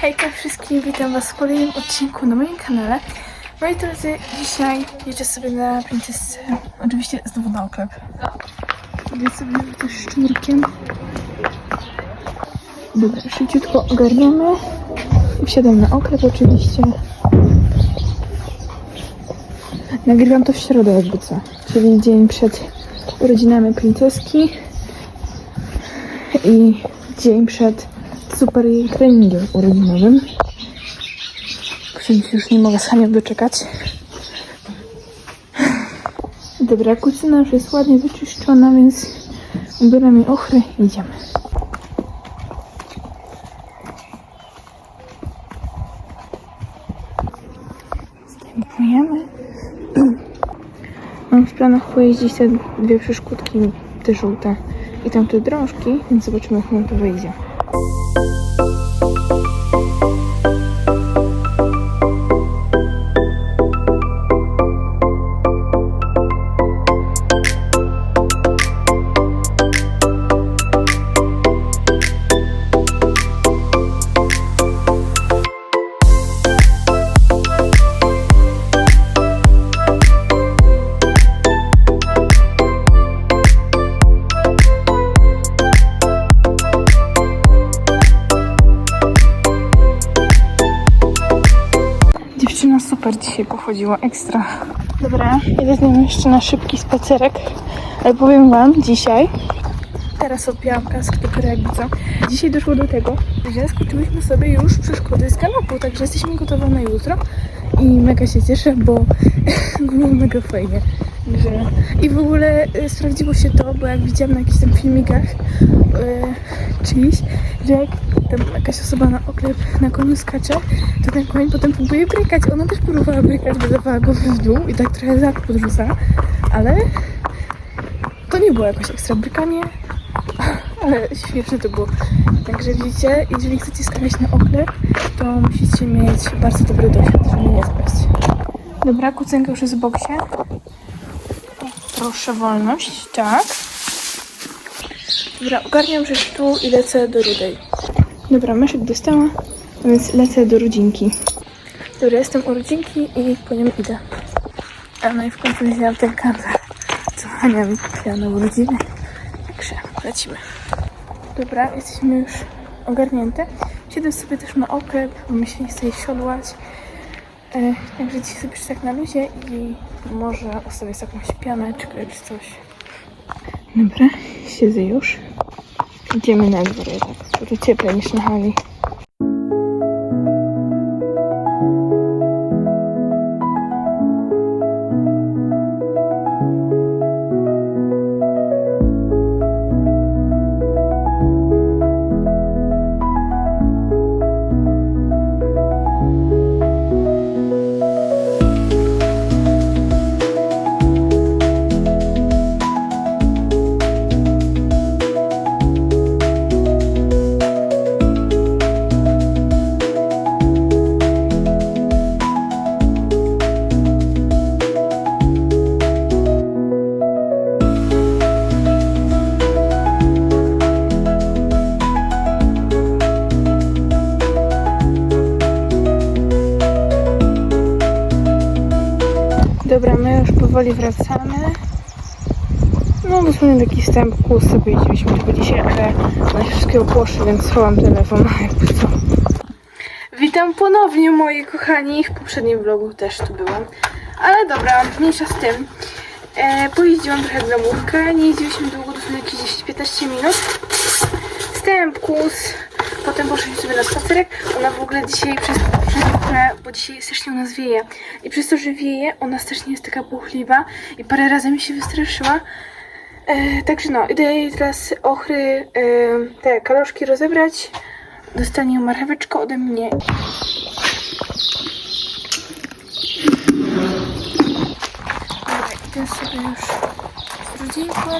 Hejka wszystkim, witam was w kolejnym odcinku na moim kanale. Moi drodzy, dzisiaj jeżdżę sobie na Princess, oczywiście znowu na oklep. Idę sobie też szczurkiem. Dobra, szybciutko ogarniamy. Wsiadam na oklep oczywiście. Nagrywam to w środę jakby co, czyli dzień przed urodzinami princeski i dzień przed super jej treningiem urodzinowym. Którym się już nie mogę Hanią doczekać. Dobra, kucyna już jest ładnie wyczyszczona, więc ubieram jej ochry i idziemy. Zdejmujemy. Mam w planach pojeździć te dwie przeszkódki, te żółte i tamte drążki, więc zobaczymy jak nam to wyjdzie. 아! Super dzisiaj pochodziła, ekstra. Dobra, idę z nią jeszcze na szybki spacerek, ale powiem wam, dzisiaj, teraz odbijam kask, dopiero jakby co, dzisiaj doszło do tego, że skoczyłyśmy sobie już przeszkody z kanopu, także jesteśmy gotowe na jutro i mega się cieszę, bo było mega fajnie. Że... I w ogóle y, sprawdziło się to, bo jak widziałam na jakichś tam filmikach y, czyjś, że jak tam jakaś osoba na oklep na koniu skacze, to ten koń potem próbuje brykać. Ona też próbowała brykać, wydawała go w dół i tak trochę zad podrzuca, ale to nie było jakoś ekstra brykanie, ale śmieszne to było. Także widzicie, jeżeli chcecie skakać na oklep, to musicie mieć bardzo dobry doświad, żeby nie spaść. Dobra, kucynka już jest w boksie. Proszę wolność, tak. Dobra, ogarniam rzecz tu i lecę do rudej. Dobra, myszek dostała, więc lecę do rodzinki. Dobra, jestem u rodzinki i po nią idę. A no i w końcu wzięłam ten kamper, co Hania mi kupiła na urodziny. Także lecimy. Dobra, jesteśmy już ogarnięte. Siedzę sobie też na oklep, bo mi się nie chce jej siodłać. E, także dzisiaj sobie tak na luzie i może ustawię sobie jakąś pianeczkę czy coś. Dobra, siedzę już. Idziemy na jednak, bo tu cieplej niż na hali. Dobra, my już powoli wracamy. No, dosłownie taki wstęp sobie jeździliśmy tylko dzisiaj, ale na się wszystkiego poszło, więc schowam telefon, jakby co. Witam ponownie, moi kochani. W poprzednim vlogu też tu byłam. Ale dobra, mniejsza z tym. E, pojeździłam trochę gramówkę, nie jeździliśmy długo, dosłownie jakieś 10-15 minut. Wstęp, kłus, potem poszliśmy sobie na spacerek. Ona w ogóle dzisiaj przez, przez bo dzisiaj strasznie u nas wieje. I przez to, że wieje, ona strasznie jest taka buchliwa i parę razy mi się wystraszyła. E, także no, idę jej teraz ochry, e, te kaloszki rozebrać. Dostanie marcheweczkę ode mnie. Dobra, idę sobie już z rodzinką.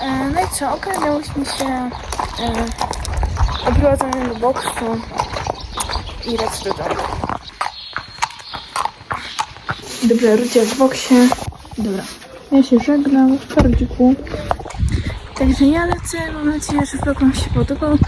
E, no i co, ogarnęłyśmy się e, oprowadzamy do boksu i lecę do domu. Dobra, Rudzia w boksie. Dobra, ja się żegnam w kardziku. Także ja lecę, mam nadzieję, że vlog Wam się podobał.